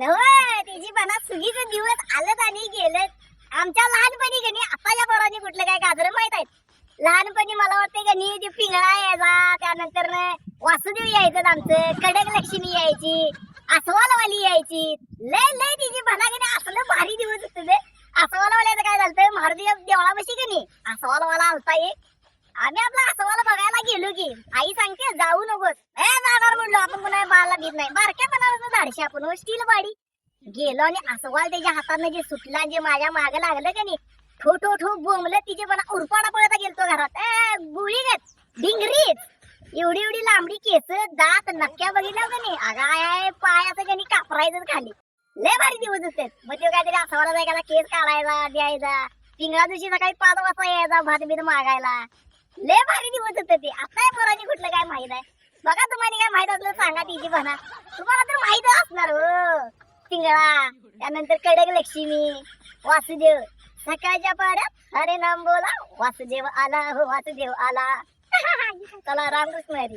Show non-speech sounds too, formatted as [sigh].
नव तिची म्हणा सुगीचे दिवस आलत आणि गेलं. आमच्या लहानपणी गणी आताच्या पोरांनी कुठलं काय गाजर माहीत आहेत? लहानपणी मला वाटतं गणी ते पिंगळा यायचा त्यानंतर वासुदेव यायचं आमचं कडक लक्ष्मी यायची अस्वालवाली यायची. लय लय तिची म्हणा गणी असलं भारी दिवस होते ते अस्वालवाल्याचं काय झालं महादेव देवळापाशी गणी अस्वालवाला आलता एक. आम्ही आपला अस्वाल बघायला गेलो की आई सांगते जाऊ नकोस. ए जाणार बाळाला भीत नाही. बारक्या पणाला आपण स्टील बाडी गेलो आणि असवाल त्याच्या हातानं जे सुटला जे माझ्या माग लागलं का नाही ठो ठो ठो बोंबलं तिचे पण उरपाडा पळता गेलतो घरात. गुळी घेत डिंगरीत एवढी एवढी लांबडी केस दात नक्क्या बघितल्या का नाही? अगाय पायाचं का नाही कापरायचं खाली. लय भारी दिवस होते. मग ते काहीतरी अस्वाला जायला केस काढायला द्यायचा पिंगळा दिवशी सकाळी पाच वाजता यायचा भात बीत मागायला. लय भारी दिवस होते ते. आता या पोरांनी कुठलं काय माहीत आहे? बघा तुम्हाला काय माहीत असलं सांगा तिची म्हणा. तुम्हाला तर माहीत असणार हो. पिंगळा त्यानंतर कडक लक्ष्मी वासुदेव. सकाळच्या पाड्यात हरे नाम बोला वासुदेव आला हो वासुदेव आला. [laughs] चला रामकृष्ण हरी.